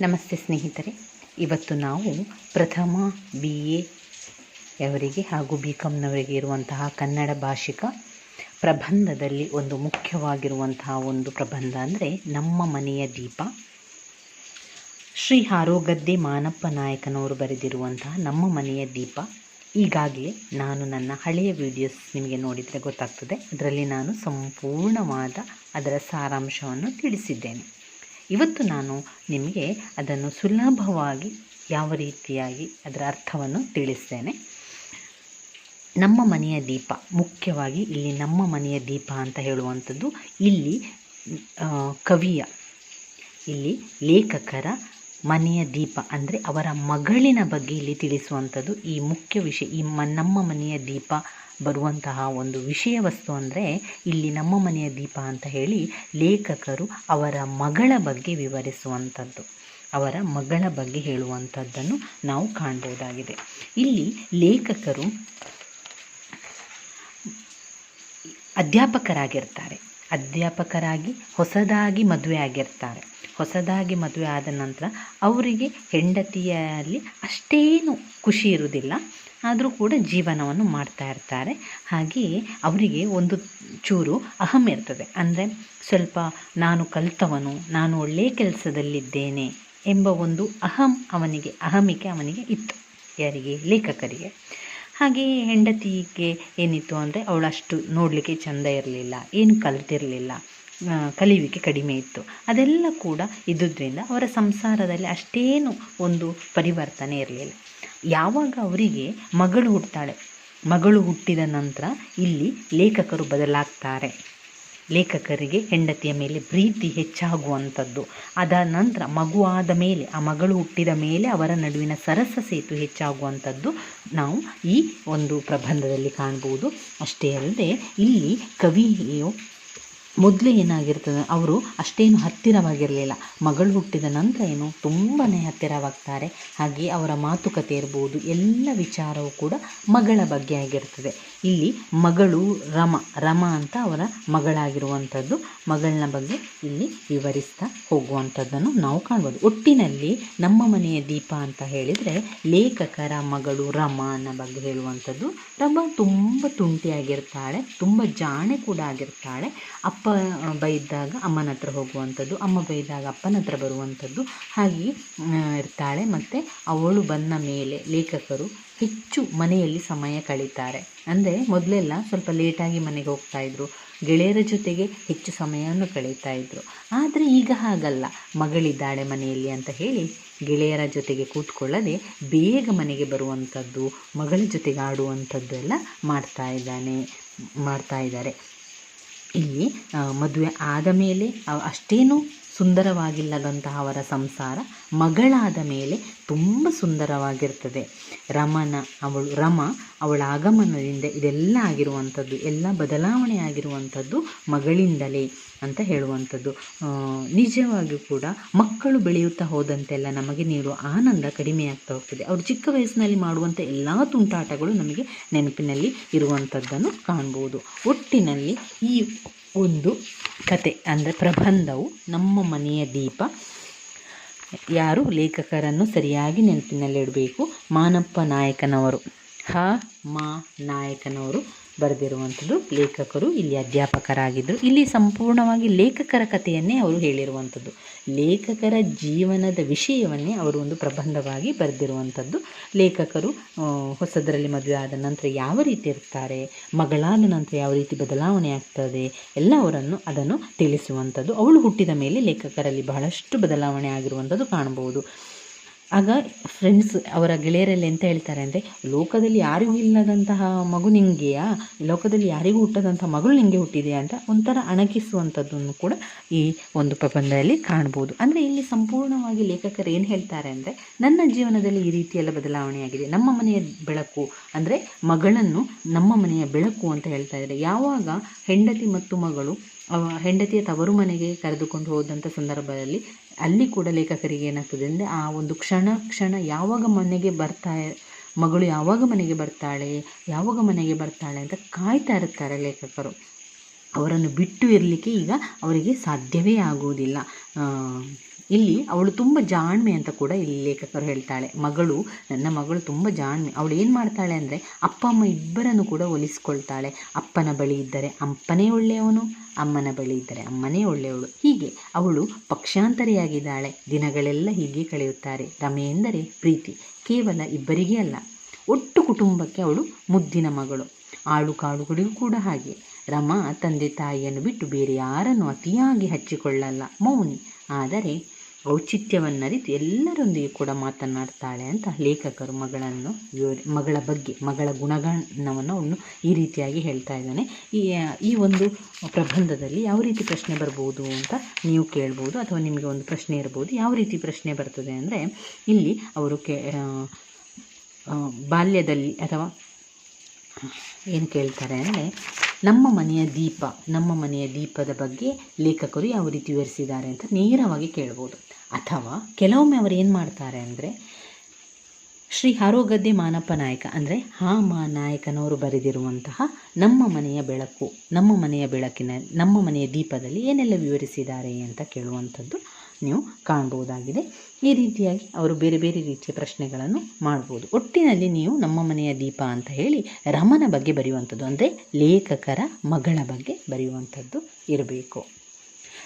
ನಮಸ್ತೆ ಸ್ನೇಹಿತರೆ, ಇವತ್ತು ನಾವು ಪ್ರಥಮ ಬಿ ಎವರಿಗೆ ಹಾಗೂ ಬಿ ಕಾಮ್ನವರಿಗೆ ಇರುವಂತಹ ಕನ್ನಡ ಭಾಷಿಕ ಪ್ರಬಂಧದಲ್ಲಿ ಒಂದು ಮುಖ್ಯವಾಗಿರುವಂತಹ ಒಂದು ಪ್ರಬಂಧ ಅಂದರೆ ನಮ್ಮ ಮನೆಯ ದೀಪ. ಶ್ರೀ ಹಾರೋಗದ್ದೆ ಮಾನಪ್ಪ ನಾಯಕನವರು ಬರೆದಿರುವಂತಹ ನಮ್ಮ ಮನೆಯ ದೀಪ. ಈಗಾಗಲೇ ನಾನು ನನ್ನ ಹಳೆಯ ವಿಡಿಯೋಸ್ ನಿಮಗೆ ನೋಡಿದರೆ ಗೊತ್ತಾಗ್ತದೆ. ಅದರಲ್ಲಿ ನಾನು ಸಂಪೂರ್ಣವಾದ ಅದರ ಸಾರಾಂಶವನ್ನು ತಿಳಿಸಿದ್ದೇನೆ. ಇವತ್ತು ನಾನು ನಿಮಗೆ ಅದನ್ನು ಸುಲಭವಾಗಿ ಯಾವ ರೀತಿಯಾಗಿ ಅದರ ಅರ್ಥವನ್ನು ತಿಳಿಸ್ತೇನೆ. ನಮ್ಮ ಮನೆಯ ದೀಪ, ಮುಖ್ಯವಾಗಿ ಇಲ್ಲಿ ನಮ್ಮ ಮನೆಯ ದೀಪ ಅಂತ ಹೇಳುವಂಥದ್ದು ಇಲ್ಲಿ ಕವಿಯ, ಇಲ್ಲಿ ಲೇಖಕರ ಮನೆಯ ದೀಪ ಅಂದರೆ ಅವರ ಮಗಳಿನ ಬಗ್ಗೆ ಇಲ್ಲಿ ತಿಳಿಸುವಂಥದ್ದು. ಈ ಮುಖ್ಯ ವಿಷಯ ಈ ಮ, ನಮ್ಮ ಮನೆಯ ದೀಪ ಬರುವಂತಹ ಒಂದು ವಿಷಯ ವಸ್ತು ಅಂದರೆ ಇಲ್ಲಿ ನಮ್ಮ ಮನೆಯ ದೀಪ ಅಂತ ಹೇಳಿ ಲೇಖಕರು ಅವರ ಮಗಳ ಬಗ್ಗೆ ವಿವರಿಸುವಂಥದ್ದು. ಅವರ ಮಗಳ ಬಗ್ಗೆ ಹೇಳುವಂಥದ್ದನ್ನು ನಾವು ಕಾಣ್ಬೋದಾಗಿದೆ. ಇಲ್ಲಿ ಲೇಖಕರು ಅಧ್ಯಾಪಕರಾಗಿರ್ತಾರೆ. ಅಧ್ಯಾಪಕರಾಗಿ ಹೊಸದಾಗಿ ಮದುವೆ ಆಗಿರ್ತಾರೆ. ಹೊಸದಾಗಿ ಮದುವೆ ಆದ ನಂತರ ಅವರಿಗೆ ಹೆಂಡತಿಯಲ್ಲಿ ಅಷ್ಟೇನು ಖುಷಿ ಇರುವುದಿಲ್ಲ. ಆದರೂ ಕೂಡ ಜೀವನವನ್ನು ಮಾಡ್ತಾ ಇರ್ತಾರೆ. ಹಾಗೆಯೇ ಅವರಿಗೆ ಒಂದು ಚೂರು ಅಹಂ ಇರ್ತದೆ. ಅಂದರೆ ಸ್ವಲ್ಪ ನಾನು ಕಲಿತವನು, ನಾನು ಒಳ್ಳೆಯ ಕೆಲಸದಲ್ಲಿದ್ದೇನೆ ಎಂಬ ಒಂದು ಅಹಂ ಅವನಿಗೆ, ಅಹಮಿಕೆ ಅವನಿಗೆ ಇತ್ತು. ಯಾರಿಗೆ? ಲೇಖಕರಿಗೆ. ಹಾಗೆಯೇ ಹೆಂಡತಿಗೆ ಏನಿತ್ತು ಅಂದರೆ ಅವಳಷ್ಟು ನೋಡಲಿಕ್ಕೆ ಚೆಂದ ಇರಲಿಲ್ಲ, ಏನು ಕಲಿತಿರಲಿಲ್ಲ ಕಲಿಯುವಿಕೆ ಕಡಿಮೆ ಇತ್ತು. ಅದೆಲ್ಲ ಕೂಡ ಇದ್ದುದರಿಂದ ಅವರ ಸಂಸಾರದಲ್ಲಿ ಅಷ್ಟೇನು ಒಂದು ಪರಿವರ್ತನೆ ಇರಲಿಲ್ಲ. ಯಾವಾಗ ಅವರಿಗೆ ಮಗಳು ಹುಟ್ಟಾಳೆ ಮಗಳು ಹುಟ್ಟಿದ ನಂತರ ಇಲ್ಲಿ ಲೇಖಕರು ಬದಲಾಗ್ತಾರೆ. ಲೇಖಕರಿಗೆ ಹೆಂಡತಿಯ ಮೇಲೆ ಪ್ರೀತಿ ಹೆಚ್ಚಾಗುವಂಥದ್ದು. ಅದಾದ ನಂತರ ಮಗುವಾದ ಮೇಲೆ, ಆ ಮಗಳು ಹುಟ್ಟಿದ ಮೇಲೆ ಅವರ ನಡುವಿನ ಸರಸ ಸೇತು ಹೆಚ್ಚಾಗುವಂಥದ್ದು ನಾವು ಈ ಒಂದು ಪ್ರಬಂಧದಲ್ಲಿ ಕಾಣ್ಬೋದು. ಅಷ್ಟೇ ಅಲ್ಲದೆ ಇಲ್ಲಿ ಕವಿಯು ಮೊದಲು ಏನಾಗಿರ್ತದೆ, ಅವರು ಅಷ್ಟೇನು ಹತ್ತಿರವಾಗಿರಲಿಲ್ಲ. ಮಗಳು ಹುಟ್ಟಿದ ನಂತರ ಏನು ತುಂಬಾ ಹತ್ತಿರವಾಗ್ತಾರೆ. ಹಾಗೆ ಅವರ ಮಾತುಕತೆ ಇರ್ಬೋದು, ಎಲ್ಲ ವಿಚಾರವೂ ಕೂಡ ಮಗಳ ಬಗ್ಗೆ ಆಗಿರ್ತದೆ. ಇಲ್ಲಿ ಮಗಳು ರಮ ರಮ ಅಂತ ಅವರ ಮಗಳಾಗಿರುವಂಥದ್ದು. ಮಗಳನ್ನ ಬಗ್ಗೆ ಇಲ್ಲಿ ವಿವರಿಸ್ತಾ ಹೋಗುವಂಥದ್ದನ್ನು ನಾವು ಕಾಣ್ಬೋದು. ಒಟ್ಟಿನಲ್ಲಿ ನಮ್ಮ ಮನೆಯ ದೀಪ ಅಂತ ಹೇಳಿದರೆ, ಲೇಖಕರ ಮಗಳು ರಮನ ಬಗ್ಗೆ ಹೇಳುವಂಥದ್ದು. ರಮ ತುಂಬ ತುಂಟಿಯಾಗಿರ್ತಾಳೆ, ತುಂಬ ಜಾಣೆ ಕೂಡ ಆಗಿರ್ತಾಳೆ. ಅಪ್ಪ ಬೈದಾಗ ಅಮ್ಮನ ಹತ್ರ ಹೋಗುವಂಥದ್ದು, ಅಮ್ಮ ಬೈದಾಗ ಅಪ್ಪನ ಹತ್ರ ಬರುವಂಥದ್ದು. ಹಾಗೆ ಇರ್ತಾಳೆ. ಮತ್ತು ಅವಳು ಬಂದ ಮೇಲೆ ಲೇಖಕರು ಹೆಚ್ಚು ಮನೆಯಲ್ಲಿ ಸಮಯ ಕಳೀತಾರೆ. ಅಂದರೆ ಮೊದಲೆಲ್ಲ ಸ್ವಲ್ಪ ಲೇಟಾಗಿ ಮನೆಗೆ ಹೋಗ್ತಾಯಿದ್ರು ಗೆಳೆಯರ ಜೊತೆಗೆ ಹೆಚ್ಚು ಸಮಯವನ್ನು ಕಳೀತಾ ಇದ್ರು. ಆದರೆ ಈಗ ಹಾಗಲ್ಲ. ಮಗಳಿದ್ದಾಳೆ ಮನೆಯಲ್ಲಿ ಅಂತ ಹೇಳಿ ಗೆಳೆಯರ ಜೊತೆಗೆ ಕೂತ್ಕೊಳ್ಳದೆ ಬೇಗ ಮನೆಗೆ ಬರುವಂಥದ್ದು, ಮಗಳ ಜೊತೆಗೆ ಆಡುವಂಥದ್ದು ಎಲ್ಲ ಮಾಡ್ತಾ ಇದ್ದಾನೆ, ಮಾಡ್ತಾ ಇದ್ದಾರೆ. ಇಲ್ಲಿ ಮದುವೆ ಆದ ಮೇಲೆ ಅಷ್ಟೇನು ಸುಂದರವಾಗಿಲ್ಲದಂತಹ ಅವರ ಸಂಸಾರ ಮಗಳಾದ ಮೇಲೆ ತುಂಬ ಸುಂದರವಾಗಿರ್ತದೆ. ರಮನ ಅವಳು, ರಮ ಅವಳ ಆಗಮನದಿಂದ ಇದೆಲ್ಲ ಆಗಿರುವಂಥದ್ದು, ಎಲ್ಲ ಬದಲಾವಣೆ ಆಗಿರುವಂಥದ್ದು ಮಗಳಿಂದಲೇ ಅಂತ ಹೇಳುವಂಥದ್ದು. ನಿಜವಾಗಿಯೂ ಕೂಡ ಮಕ್ಕಳು ಬೆಳೆಯುತ್ತಾ ಹೋದಂತೆಲ್ಲ ನಮಗೆ ನೀಡುವ ಆನಂದ ಕಡಿಮೆಯಾಗ್ತಾ ಹೋಗ್ತದೆ. ಅವರು ಚಿಕ್ಕ ವಯಸ್ಸಿನಲ್ಲಿ ಮಾಡುವಂಥ ಎಲ್ಲ ತುಂಟಾಟಗಳು ನಮಗೆ ನೆನಪಿನಲ್ಲಿ ಇರುವಂಥದ್ದನ್ನು ಕಾಣ್ಬೋದು. ಒಟ್ಟಿನಲ್ಲಿ ಈ ಒಂದು ಕತೆ ಅಂದರೆ ಪ್ರಬಂಧವು ನಮ್ಮ ಮನೆಯ ದೀಪ. ಯಾರು ಲೇಖಕರನ್ನು ಸರಿಯಾಗಿ ನೆನಪಿನಲ್ಲಿಡಬೇಕು? ಮಾನಪ್ಪ ನಾಯಕನವರು. ಹ, ಮಾ ನಾಯಕನವರು. ಬರೆದಿರುವಂಥದ್ದು ಲೇಖಕರು ಇಲ್ಲಿ ಅಧ್ಯಾಪಕರಾಗಿದ್ದರು. ಇಲ್ಲಿ ಸಂಪೂರ್ಣವಾಗಿ ಲೇಖಕರ ಕಥೆಯನ್ನೇ ಅವರು ಹೇಳಿರುವಂಥದ್ದು. ಲೇಖಕರ ಜೀವನದ ವಿಷಯವನ್ನೇ ಅವರು ಒಂದು ಪ್ರಬಂಧವಾಗಿ ಬರೆದಿರುವಂಥದ್ದು. ಲೇಖಕರು ಹೊಸದರಲ್ಲಿ ಮದುವೆ ಆದ ನಂತರ ಯಾವ ರೀತಿ ಇರ್ತಾರೆ, ಮಗಳಾದ ನಂತರ ಯಾವ ರೀತಿ ಬದಲಾವಣೆ ಆಗ್ತದೆ, ಎಲ್ಲ ಅವರನ್ನು ಅದನ್ನು ತಿಳಿಸುವಂಥದ್ದು. ಅವಳು ಹುಟ್ಟಿದ ಮೇಲೆ ಲೇಖಕರಲ್ಲಿ ಬಹಳಷ್ಟು ಬದಲಾವಣೆ ಆಗಿರುವಂಥದ್ದು ಕಾಣಬಹುದು. ಆಗ ಫ್ರೆಂಡ್ಸ್ ಅವರ ಗೆಳೆಯರಲ್ಲಿ ಎಂತ ಹೇಳ್ತಾರೆ ಅಂದರೆ, ಲೋಕದಲ್ಲಿ ಯಾರಿಗೂ ಇಲ್ಲದಂತಹ ಮಗು ನಿಂಗೆಯಾ? ಲೋಕದಲ್ಲಿ ಯಾರಿಗೂ ಹುಟ್ಟದಂಥ ಮಗಳು ನಿಂಗೆ ಹುಟ್ಟಿದೆಯಾ? ಅಂತ ಒಂಥರ ಅಣಕಿಸುವಂಥದ್ದನ್ನು ಕೂಡ ಈ ಒಂದು ಪ್ರಬಂಧದಲ್ಲಿ ಕಾಣ್ಬೋದು. ಅಂದರೆ ಇಲ್ಲಿ ಸಂಪೂರ್ಣವಾಗಿ ಲೇಖಕರು ಏನು ಹೇಳ್ತಾರೆ ಅಂದರೆ, ನನ್ನ ಜೀವನದಲ್ಲಿ ಈ ರೀತಿಯೆಲ್ಲ ಬದಲಾವಣೆಯಾಗಿದೆ. ನಮ್ಮ ಮನೆಯ ಬೆಳಕು ಅಂದರೆ ಮಗಳನ್ನು ನಮ್ಮ ಮನೆಯ ಬೆಳಕು ಅಂತ ಹೇಳ್ತಾ ಇದ್ದಾರೆ. ಯಾವಾಗ ಹೆಂಡತಿ ಮತ್ತು ಮಗಳು ಅವ ಹೆಂಡತಿಯ ತವರು ಮನೆಗೆ ಕರೆದುಕೊಂಡು ಹೋದಂಥ ಸಂದರ್ಭದಲ್ಲಿ ಅಲ್ಲಿ ಕೂಡ ಲೇಖಕರಿಗೆ ಏನಾಗ್ತದೆ ಅಂದರೆ ಆ ಒಂದು ಕ್ಷಣ ಕ್ಷಣ ಯಾವಾಗ ಮನೆಗೆ ಬರ್ತಾ ಮಗಳು ಯಾವಾಗ ಮನೆಗೆ ಬರ್ತಾಳೆ, ಯಾವಾಗ ಮನೆಗೆ ಬರ್ತಾಳೆ ಅಂತ ಕಾಯ್ತಾ ಇರ್ತಾರೆ ಲೇಖಕರು. ಅವರನ್ನು ಬಿಟ್ಟು ಇರಲಿಕ್ಕೆ ಈಗ ಅವರಿಗೆ ಸಾಧ್ಯವೇ ಆಗುವುದಿಲ್ಲ. ಇಲ್ಲಿ ಅವಳು ತುಂಬ ಜಾಣ್ಮೆ ಅಂತ ಕೂಡ ಇಲ್ಲಿ ಲೇಖಕರು ಹೇಳ್ತಾಳೆ. ಮಗಳು, ನನ್ನ ಮಗಳು ತುಂಬ ಜಾಣ್ಮೆ. ಅವಳು ಏನು ಮಾಡ್ತಾಳೆ ಅಂದರೆ ಅಪ್ಪ, ಅಮ್ಮ ಇಬ್ಬರನ್ನು ಕೂಡ ಒಲಿಸ್ಕೊಳ್ತಾಳೆ. ಅಪ್ಪನ ಬಳಿ ಇದ್ದರೆ ಅಪ್ಪನೇ ಒಳ್ಳೆಯವನು, ಅಮ್ಮನ ಬಳಿ ಇದ್ದರೆ ಅಮ್ಮನೇ ಒಳ್ಳೆಯವಳು. ಹೀಗೆ ಅವಳು ಪಕ್ಷಾಂತರಿಯಾಗಿದ್ದಾಳೆ. ದಿನಗಳೆಲ್ಲ ಹೀಗೆ ಕಳೆಯುತ್ತಾರೆ. ರಮೆ ಎಂದರೆ ಪ್ರೀತಿ. ಕೇವಲ ಇಬ್ಬರಿಗೇ ಅಲ್ಲ, ಒಟ್ಟು ಕುಟುಂಬಕ್ಕೆ ಅವಳು ಮುದ್ದಿನ ಮಗಳು. ಆಳು ಕಾಳುಗಳಿಗೂ ಕೂಡ ಹಾಗೆ. ರಮಾ ತಂದೆ ತಾಯಿಯನ್ನು ಬಿಟ್ಟು ಬೇರೆ ಯಾರನ್ನು ಅತಿಯಾಗಿ ಹಚ್ಚಿಕೊಳ್ಳಲ್ಲ. ಮೌನಿ, ಆದರೆ ಔಚಿತ್ಯವನ್ನರಿತು ಎಲ್ಲರೊಂದಿಗೆ ಕೂಡ ಮಾತನಾಡ್ತಾಳೆ ಅಂತ ಲೇಖಕರು ಮಗಳನ್ನು ಮಗಳ ಬಗ್ಗೆ, ಮಗಳ ಗುಣಗಣವನ್ನು ಅವನು ಈ ರೀತಿಯಾಗಿ ಹೇಳ್ತಾ ಇದ್ದಾನೆ. ಈ ಈ ಒಂದು ಪ್ರಬಂಧದಲ್ಲಿ ಯಾವ ರೀತಿ ಪ್ರಶ್ನೆ ಬರ್ಬೋದು ಅಂತ ನೀವು ಕೇಳ್ಬೋದು ಅಥವಾ ನಿಮಗೆ ಒಂದು ಪ್ರಶ್ನೆ ಇರ್ಬೋದು, ಯಾವ ರೀತಿ ಪ್ರಶ್ನೆ ಬರ್ತದೆ ಅಂದರೆ ಇಲ್ಲಿ ಅವರು ಕೇ ಬಾಲ್ಯದಲ್ಲಿ ಅಥವಾ ಏನು ಕೇಳ್ತಾರೆ ಅಂದರೆ ನಮ್ಮ ಮನೆಯ ದೀಪ, ನಮ್ಮ ಮನೆಯ ದೀಪದ ಬಗ್ಗೆ ಲೇಖಕರು ಯಾವ ರೀತಿ ವಿವರಿಸಿದ್ದಾರೆ ಅಂತ ನೇರವಾಗಿ ಕೇಳ್ಬೋದು. ಅಥವಾ ಕೆಲವೊಮ್ಮೆ ಅವರು ಏನು ಮಾಡ್ತಾರೆ ಅಂದರೆ, ಶ್ರೀ ಹಾರೋಗದ್ದೆ ಮಾನಪ್ಪ ನಾಯಕ, ಅಂದರೆ ಹಾ ಮಾ ನಾಯಕನವರು ಬರೆದಿರುವಂತಹ ನಮ್ಮ ಮನೆಯ ಬೆಳಕು, ನಮ್ಮ ಮನೆಯ ಬೆಳಕಿನ, ನಮ್ಮ ಮನೆಯ ದೀಪದಲ್ಲಿ ಏನೆಲ್ಲ ವಿವರಿಸಿದ್ದಾರೆ ಅಂತ ಕೇಳುವಂಥದ್ದು ನೀವು ಕಾಣ್ಬೋದಾಗಿದೆ ಈ ರೀತಿಯಾಗಿ ಅವರು ಬೇರೆ ಬೇರೆ ರೀತಿಯ ಪ್ರಶ್ನೆಗಳನ್ನು ಮಾಡ್ಬೋದು. ಒಟ್ಟಿನಲ್ಲಿ ನೀವು ನಮ್ಮ ಮನೆಯ ದೀಪ ಅಂತ ಹೇಳಿ ರಮನ ಬಗ್ಗೆ ಬರೆಯುವಂಥದ್ದು, ಅಂದರೆ ಲೇಖಕರ ಮಗಳ ಬಗ್ಗೆ ಬರೆಯುವಂಥದ್ದು ಇರಬೇಕು.